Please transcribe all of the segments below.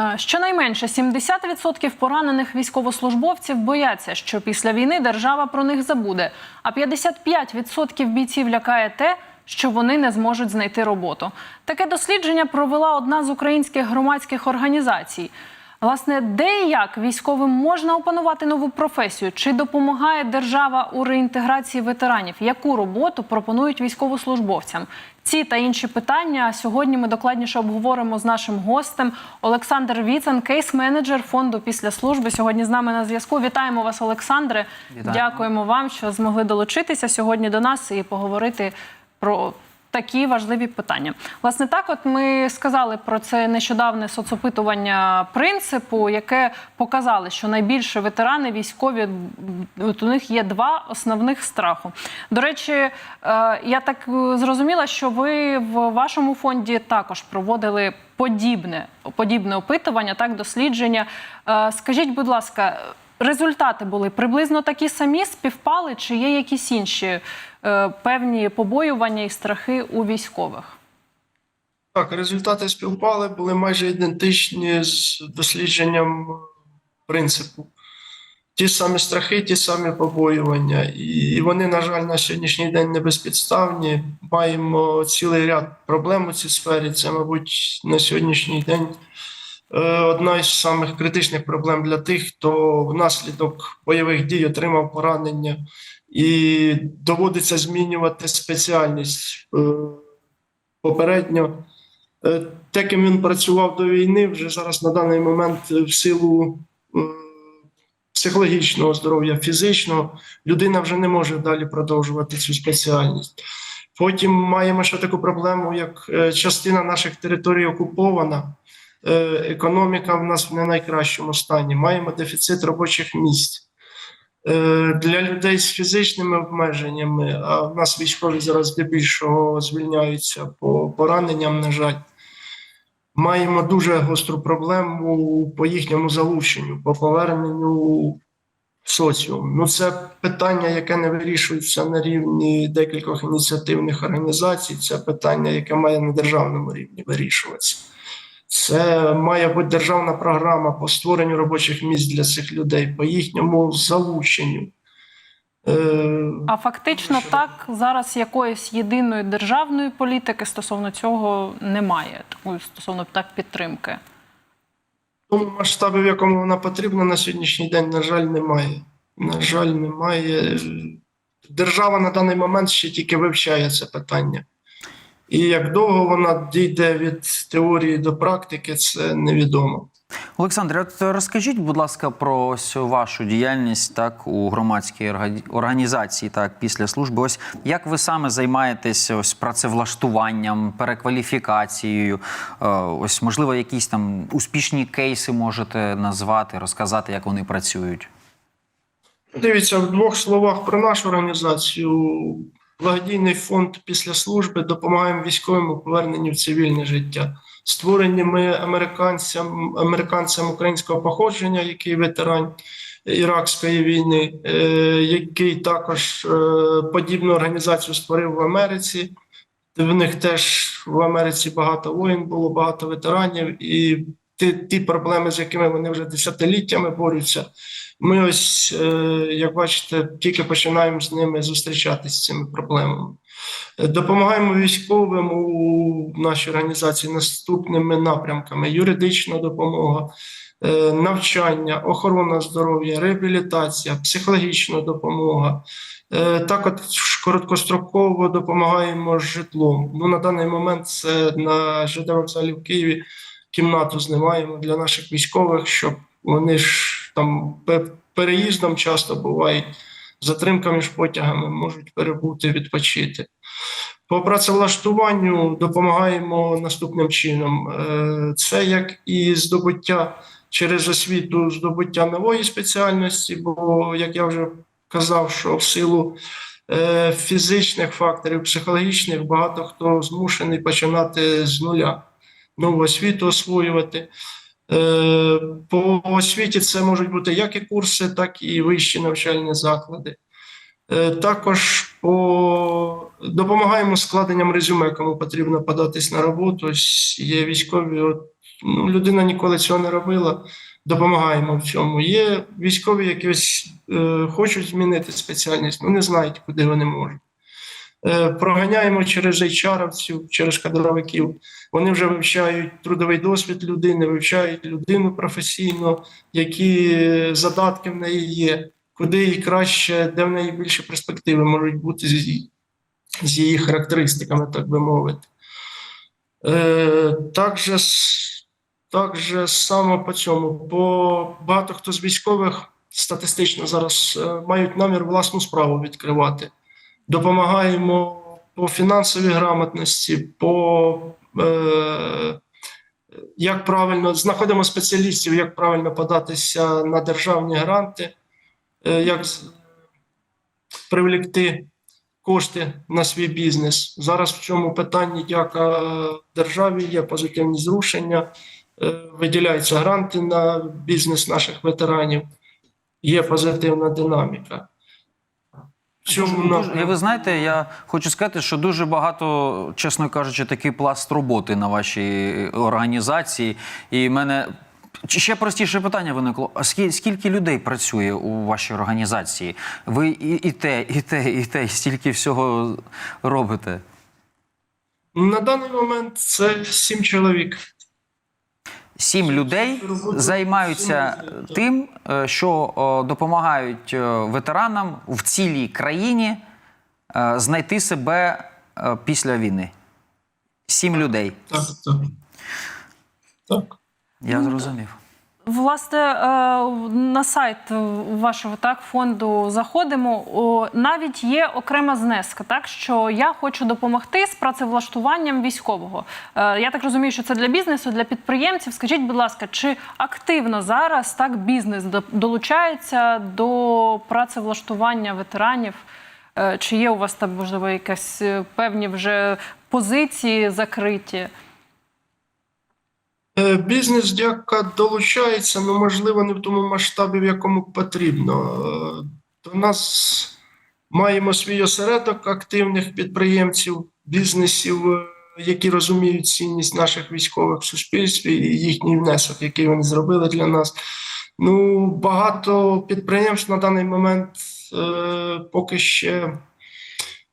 Е, Щонайменше 70% поранених військовослужбовців бояться, що після війни держава про них забуде. А 55% бійців лякає те, що вони не зможуть знайти роботу. Таке дослідження провела одна з українських громадських організацій. Власне, де і як військовим можна опанувати нову професію? Чи допомагає держава у реінтеграції ветеранів? Яку роботу пропонують військовослужбовцям? Ці та інші питання сьогодні ми докладніше обговоримо з нашим гостем Олександр Віцен, кейс-менеджер фонду після служби. Сьогодні з нами на зв'язку. Вітаємо вас, Олександре. Вітаємо. Дякуємо вам, що змогли долучитися сьогодні до нас і поговорити про такі важливі питання. Власне, так, от ми сказали про це нещодавне соцопитування принципу, яке показало, що найбільше ветерани військові от у них є два основних страху. До речі, е, я так зрозуміла, що ви в вашому фонді також проводили подібне, подібне опитування, так дослідження. Е, Скажіть, будь ласка. Результати були приблизно такі самі, співпали, чи є якісь інші певні побоювання і страхи у військових? Так, результати співпали, були майже ідентичні з дослідженням принципу. Ті самі страхи, ті самі побоювання. І вони, на жаль, на сьогоднішній день не безпідставні. Маємо цілий ряд проблем у цій сфері. Це, мабуть, на сьогоднішній день е, одна із самих критичних проблем для тих, хто внаслідок бойових дій отримав поранення і доводиться змінювати спеціальність. Е, Попередньо Е, те, ким він працював до війни, вже зараз на даний момент в силу е, психологічного здоров'я, фізичного, людина вже не може далі продовжувати цю спеціальність. Потім маємо ще таку проблему, як частина наших територій окупована, економіка в нас в не найкращому стані. Маємо дефіцит робочих місць. Е, Для людей з фізичними обмеженнями, а в нас військові зараз здебільшого звільняються по пораненням, на жаль. Маємо дуже гостру проблему по їхньому залученню, по поверненню в соціум. Ну, це питання, яке не вирішується на рівні декількох ініціативних організацій. Це питання, яке має на державному рівні вирішуватися. Це має бути державна програма по створенню робочих місць для цих людей, по їхньому залученню. Е, А фактично так зараз якоїсь єдиної державної політики стосовно цього немає. Такої стосовно так підтримки. Тому масштабі, в якому вона потрібна на сьогоднішній день, на жаль, немає. На жаль, немає. Держава на даний момент ще тільки вивчає це питання. І як довго вона дійде від теорії до практики, це невідомо. Олександре, от розкажіть, будь ласка, про ось вашу діяльність так у громадській орга- організації, так після служби. Ось як ви саме займаєтесь ось працевлаштуванням, перекваліфікацією? Е, Ось можливо, якісь там успішні кейси можете назвати, розказати, як вони працюють. Дивіться, в двох словах про нашу організацію. Благодійний фонд після служби допомагаємо військовим у поверненні в цивільне життя. Створені ми американцям, американцям українського походження, який ветеран Іракської війни, е, який також е, подібну організацію створив в Америці. В них теж в Америці багато воїн було, багато ветеранів, і ті, ті проблеми, з якими вони вже десятиліттями борються, ми ось, е, як бачите, тільки починаємо з ними зустрічатися з цими проблемами. Допомагаємо військовим у нашій організації наступними напрямками: юридична допомога, е, навчання, охорона здоров'я, реабілітація, психологічна допомога. Е, Також короткостроково допомагаємо житлом. Ну, на даний момент це на ЖД вокзалі в Києві кімнату знімаємо для наших військових, щоб вони ж там переїздом часто бувають, затримками між потягами можуть перебути, відпочити. По працевлаштуванню допомагаємо наступним чином: Е, це як і здобуття через освіту, здобуття нової спеціальності, бо, як я вже казав, що в силу е, фізичних факторів, психологічних, багато хто змушений починати з нуля, нову освіту освоювати. Е, По освіті це можуть бути як і курси, так і вищі навчальні заклади. Е, Також по допомагаємо складенням резюме, кому потрібно податись на роботу. Ось є військові. От, ну, людина ніколи цього не робила. Допомагаємо в цьому. Є військові, які ось е, хочуть змінити спеціальність, ну не знають, куди вони можуть. Е, проганяємо через HR-овців, через кадровиків. Вони вже вивчають трудовий досвід людини, вивчають людину професійно, які задатки в неї є, куди їй краще, де в неї більше перспективи можуть бути з її, з її характеристиками, так би мовити. Е, також, також саме по цьому, бо багато хто з військових статистично зараз е, мають намір власну справу відкривати. Допомагаємо по фінансовій грамотності, по е, як правильно знаходимо спеціалістів, як правильно податися на державні гранти, е, як привлекти кошти на свій бізнес. Зараз в цьому питанні, дяка державі, є позитивні зрушення, е, виділяються гранти на бізнес наших ветеранів, є позитивна динаміка. В цьому Дуже- і ви знаєте, я хочу сказати, що дуже багато, чесно кажучи, такий пласт роботи на вашій організації. І в мене ще простіше питання виникло: а скільки, скільки людей працює у вашій організації? Ви і, і те, і те, і те, і стільки всього робите. На даний момент це сім чоловік. Сім людей займаються тим, е, що допомагають е, ветеранам в цілій країні е, знайти себе е, після війни. Сім людей. Так, так. Так. Я зрозумів. Власне, е, на сайт вашого так фонду заходимо. Навіть є окрема знеска, так що я хочу допомогти з працевлаштуванням військового. Е, Я так розумію, що це для бізнесу, для підприємців. Скажіть, будь ласка, чи активно зараз так бізнес долучається до працевлаштування ветеранів? Е, Чи є у вас там можливо якісь е, певні вже позиції закриті? Е, Бізнес дяка долучається, але можливо не в тому масштабі, в якому потрібно. Е, До нас маємо свій осередок активних підприємців, бізнесів, е, які розуміють цінність наших військових в суспільстві і їхній внесок, який вони зробили для нас. Ну, багато підприємств на даний момент е, поки ще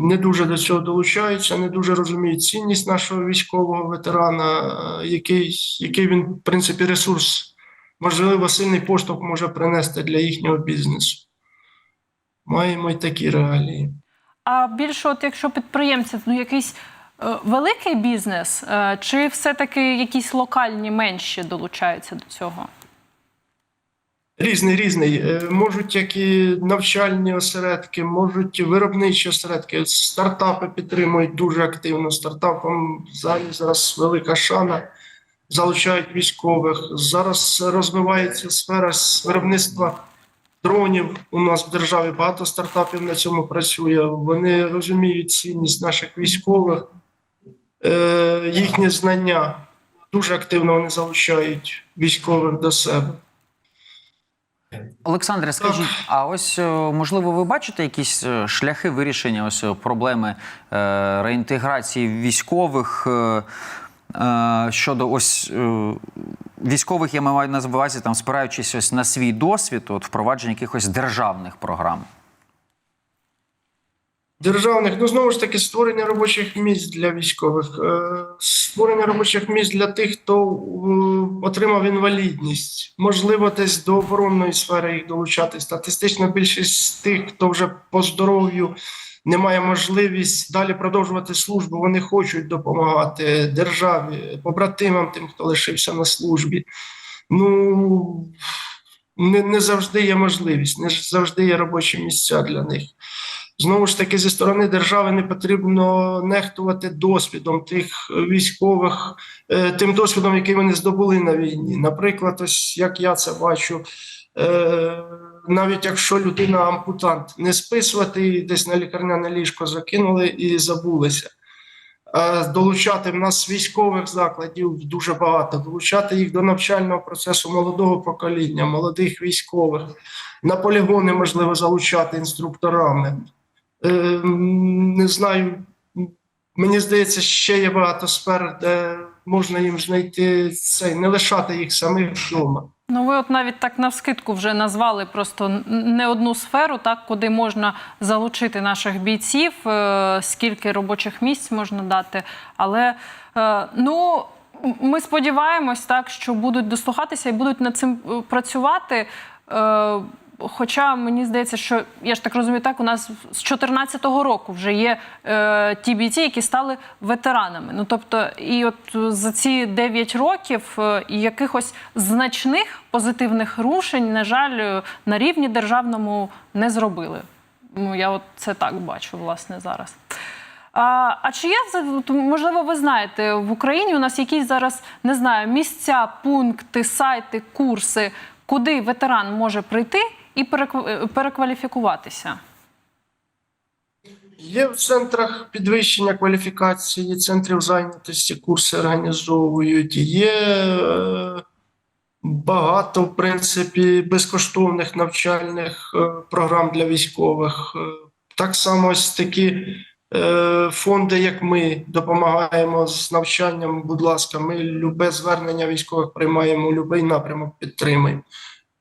не дуже до цього долучаються, не дуже розуміють цінність нашого військового ветерана, е, який, який він, в принципі, ресурс, можливо, сильний поштовх може принести для їхнього бізнесу. Маємо й такі реалії. А більше, от якщо підприємці, ну якийсь е, великий бізнес, е, чи все-таки якісь локальні менші долучаються до цього? Різний, різний. Е, Можуть як і навчальні осередки, можуть виробничі осередки. Стартапи підтримують дуже активно. Стартапам взагалі зараз велика шана. Залучають військових. Зараз розвивається сфера виробництва дронів. У нас в державі багато стартапів на цьому працює. Вони розуміють цінність наших військових, е, їхні знання. Дуже активно вони залучають військових до себе. Олександре, скажіть, а ось е, можливо, ви бачите якісь е, шляхи вирішення ось е, проблеми реінтеграції військових щодо ось військових, я маю на увазі, там спираючись ось на свій досвід, от впровадження якихось державних програм. Державних, ну знову ж таки, створення робочих місць для військових, е, створення робочих місць для тих, хто е, отримав інвалідність, можливо, десь до оборонної сфери їх долучати. Статистично більшість тих, хто вже по здоров'ю не має можливість далі продовжувати службу, вони хочуть допомагати державі, побратимам, тим, хто лишився на службі. Ну не, не завжди є можливість, не завжди є робочі місця для них. Знову ж таки, зі сторони держави не потрібно нехтувати досвідом тих військових, е, тим досвідом, який вони здобули на війні. Наприклад, ось як я це бачу, е, навіть якщо людина ампутант, не списувати її десь на лікарняне ліжко закинули і забулися. Долучати в нас військових закладів дуже багато, долучати їх до навчального процесу молодого покоління, молодих військових, на полігони можливо залучати інструкторами. Е, Не знаю, мені здається, ще є багато сфер, де можна їм знайти цей, не лишати їх самих вдома. Ну, ви от навіть так навскидку вже назвали просто не одну сферу, так куди можна залучити наших бійців, е, скільки робочих місць можна дати. Але е, ну ми сподіваємось, так що будуть дослухатися і будуть над цим е, працювати. Хоча мені здається, що я ж так розумію, так у нас з 2014 року вже є е, ті бійці, які стали ветеранами. Ну тобто, і от за ці 9 років е, якихось значних позитивних рушень, на жаль, е, на рівні державному не зробили. Ну я от це так бачу, власне, зараз. А, а чи є можливо, ви знаєте, в Україні у нас якісь зараз не знаю місця, пункти, сайти, курси, куди ветеран може прийти і е, перекваліфікуватися? Є в центрах підвищення кваліфікації, центрів зайнятості, курси організовують. Є е, багато, в принципі, безкоштовних навчальних е, програм для військових. Так само ось такі фонди, як ми, допомагаємо з навчанням. Будь ласка, ми любе звернення військових приймаємо, будь-який напрямок підтримуємо.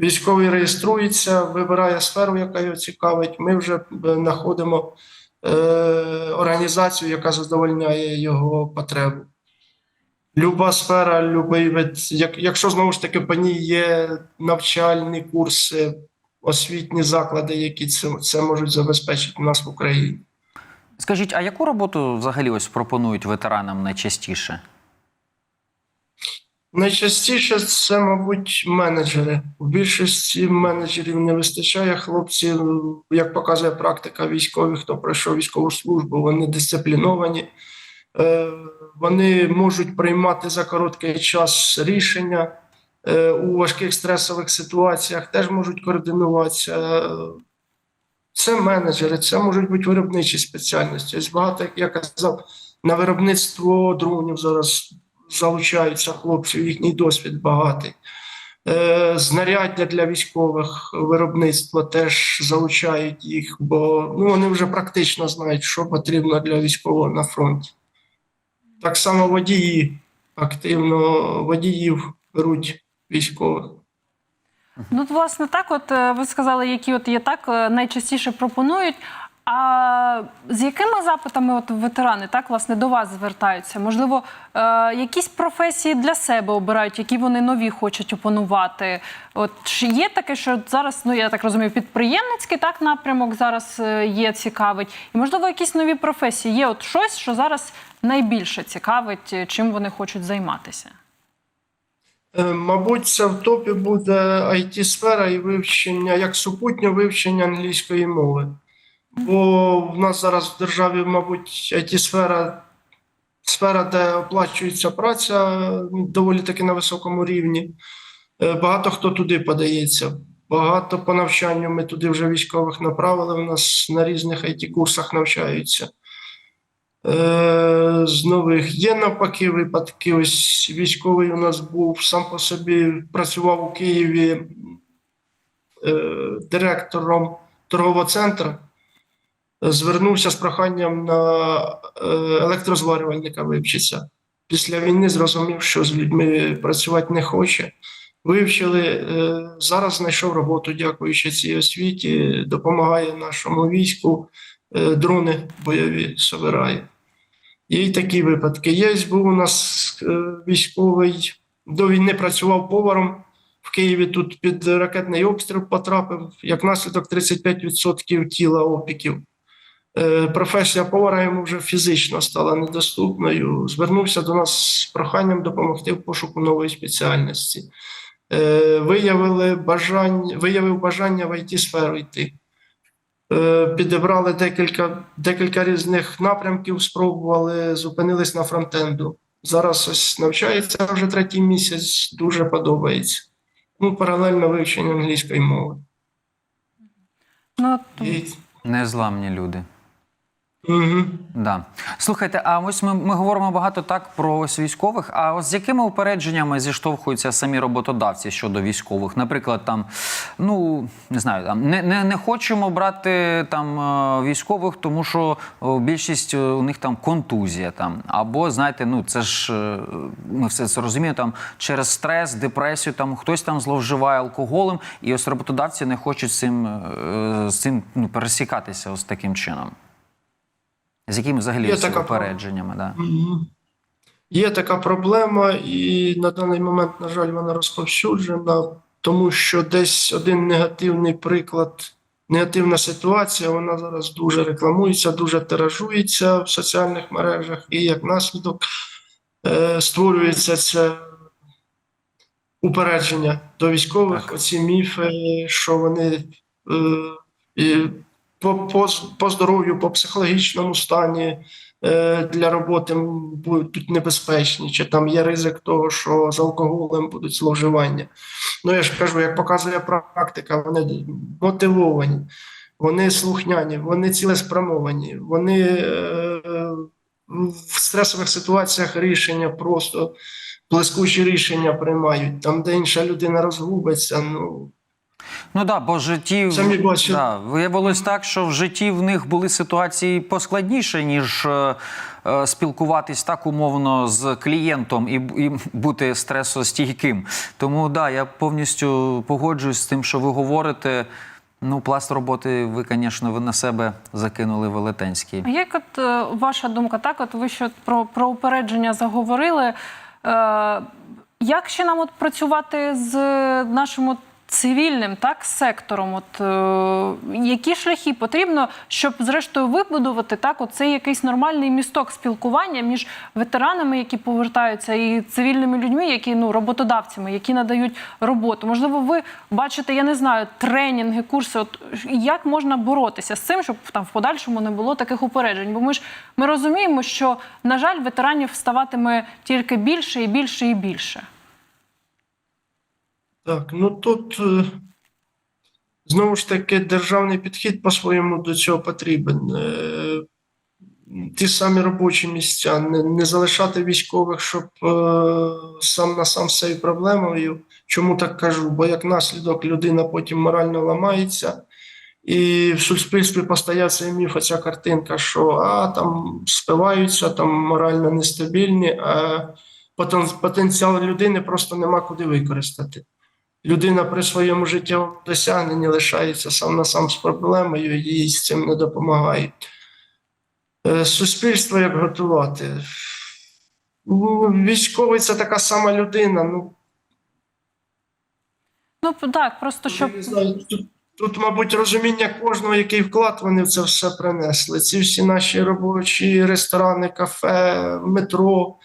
Військовий реєструється, вибирає сферу, яка його цікавить. Ми вже е, знаходимо е, організацію, яка задовольняє його потребу. Люба сфера, любий вид, як, якщо знову ж таки по ній є навчальні курси, освітні заклади, які це, це можуть забезпечити нас в Україні. Скажіть, а яку роботу взагалі ось пропонують ветеранам найчастіше? Найчастіше це, мабуть, менеджери. У більшості менеджерів не вистачає. Хлопці, як показує практика військових, хто пройшов військову службу, вони дисципліновані, Е, вони можуть приймати за короткий час рішення е, у важких стресових ситуаціях, теж можуть координуватися. Це менеджери, це можуть бути виробничі спеціальності. Ось багато, як я казав, на виробництво дронів зараз залучаються хлопців, їхній досвід багатий. Е, Знаряддя для військових виробництва теж залучають їх, бо ну, вони вже практично знають, що потрібно для військового на фронті. Так само водії активно водіїв беруть військових. Ну, от, власне, так, от е, ви сказали, які от є так е, найчастіше пропонують. А з якими запитами от ветерани так власне до вас звертаються? Можливо, е, якісь професії для себе обирають, які вони нові хочуть опанувати? От чи є таке, що зараз, ну я так розумію, підприємницький так напрямок зараз е, є цікавить, і можливо, якісь нові професії є. От щось, що зараз найбільше цікавить, е, чим вони хочуть займатися? Е, Мабуть, це в топі буде it сфера і вивчення, як супутнє вивчення англійської мови. Бо в нас зараз в державі, мабуть, it сфера сфера, де оплачується праця ну, доволі таки на високому рівні. Е, Багато хто туди подається. Багато по навчанню ми туди вже військових направили. У нас на різних it курсах навчаються. Е, з нових є навпаки випадки. Ось військовий у нас був сам по собі працював у Києві е, директором торгового центру. Звернувся з проханням на е, електрозварювальника вивчитися. Після війни зрозумів, що з людьми працювати не хоче. Вивчили, е, зараз знайшов роботу, дякуючи цій освіті, допомагає нашому війську, е, дрони бойові собирає. Й такі випадки. Є був у нас військовий до війни працював поваром в Києві. Тут під ракетний обстріл потрапив. Як наслідок 35% тіла опіків. Е, Професія повара йому вже фізично стала недоступною. Звернувся до нас з проханням допомогти в пошуку нової спеціальності. Е, Виявили бажання, виявив бажання в it сферу йти. Е, Підібрали декілька, декілька різних напрямків, спробували, зупинились на фронтенду. Зараз ось навчається вже третій місяць, дуже подобається. Ну, паралельно вивчення англійської мови. Ну, І, Незламні люди. Угу. Да. Слухайте, а ось ми, ми говоримо багато так про ось військових. А ось з якими упередженнями зіштовхуються самі роботодавці щодо військових? Наприклад, там, ну не знаю, там не, не, не хочемо брати там е, військових, тому що більшість е, у них там контузія. Там або знаєте, ну це ж е, ми все це розуміємо. Там через стрес, депресію, там хтось там зловживає алкоголем, і ось роботодавці не хочуть цим, е, з цим ну, пересікатися ось таким чином. З якими взагалі Є така попередженнями, да? Є така проблема, і на даний момент, на жаль, вона розповсюджена, тому що десь один негативний приклад, негативна ситуація, вона зараз дуже рекламується, дуже тиражується в соціальних мережах, і як наслідок е, створюється це упередження до військових, Так. оці міфи, що вони е, і по, по, по здоров'ю, по психологічному стані е, для роботи будуть небезпечні, чи там є ризик того, що з алкоголем будуть зловживання. Ну я ж кажу, як показує практика, вони мотивовані, вони слухняні, вони цілеспрямовані, вони е, в стресових ситуаціях рішення просто блискучі рішення приймають. Там, де інша людина розгубиться, ну Ну да, бо в житті Самі да, виявилось так, що в житті в них були ситуації поскладніше, ніж е, е, спілкуватись так умовно з клієнтом і, і бути стресостійким. Тому да, я повністю погоджуюсь з тим, що ви говорите. Ну, пласт роботи ви, звісно, ви на себе закинули велетенський. А як от е, ваша думка, так от ви що про, про упередження заговорили? Е, як ще нам от працювати з нашим от цивільним так, сектором? От, е, які шляхи потрібно, щоб зрештою вибудувати так, от цей якийсь нормальний місток спілкування між ветеранами, які повертаються, і цивільними людьми, які ну роботодавцями, які надають роботу? Можливо, ви бачите, я не знаю, тренінги, курси. От як можна боротися з цим, щоб там в подальшому не було таких упереджень? Бо ми ж ми розуміємо, що на жаль, ветеранів ставатиме тільки більше і більше і більше. Так, ну тут е, знову ж таки державний підхід по-своєму до цього потрібен. Е, Ті самі робочі місця, не, не залишати військових, щоб е, сам на сам з проблемою. Чому так кажу? Бо як наслідок людина потім морально ламається, і в суспільстві постає цей міф, оця картинка, що а там спиваються, там морально нестабільні, а потен- потенціал людини просто нема куди використати людина при своєму життєвому досягненні лишається сам на сам з проблемою, їй з цим не допомагають. Е, Суспільство як готувати? Ну, Військовий це така сама людина. Ну, Ну так, просто щоб тут, мабуть, розуміння кожного, який вклад вони в це все принесли. Ці всі наші робочі ресторани, кафе, метро,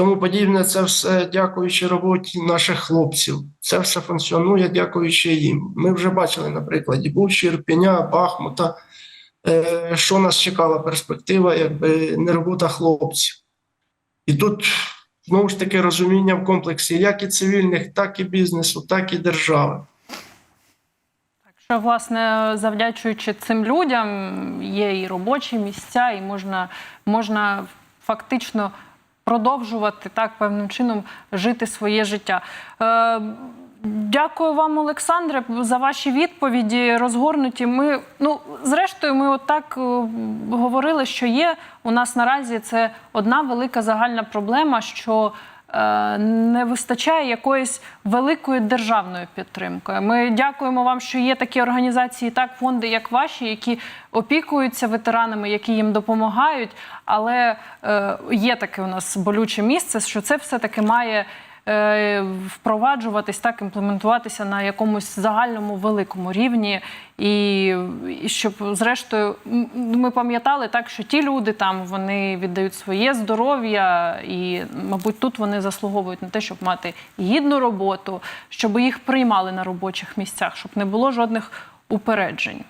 тому подібне, це все дякуючи роботі наших хлопців. Це все функціонує дякуючи їм. Ми вже бачили на прикладі Бучі, Ірпеня, Бахмута, е, що нас чекала перспектива, якби не робота хлопців. І тут знову ж таки розуміння в комплексі як і цивільних, так і бізнесу, так і держави. Власне, завдячуючи цим людям, є і робочі місця, і можна, можна фактично продовжувати так певним чином жити своє життя. Е, Дякую вам, Олександре, за ваші відповіді розгорнуті. Ми ну зрештою, ми отак е, говорили, що є у нас наразі це одна велика загальна проблема, що не вистачає якоїсь великої державної підтримки. Ми дякуємо вам, що є такі організації, так фонди, як ваші, які опікуються ветеранами, які їм допомагають. Але е, є таке у нас болюче місце, що це все таки має. Е, Впроваджуватись так, імплементуватися на якомусь загальному великому рівні, і, і щоб зрештою ми пам'ятали так, що ті люди там вони віддають своє здоров'я, і, мабуть, тут вони заслуговують на те, щоб мати гідну роботу, щоб їх приймали на робочих місцях, щоб не було жодних упереджень.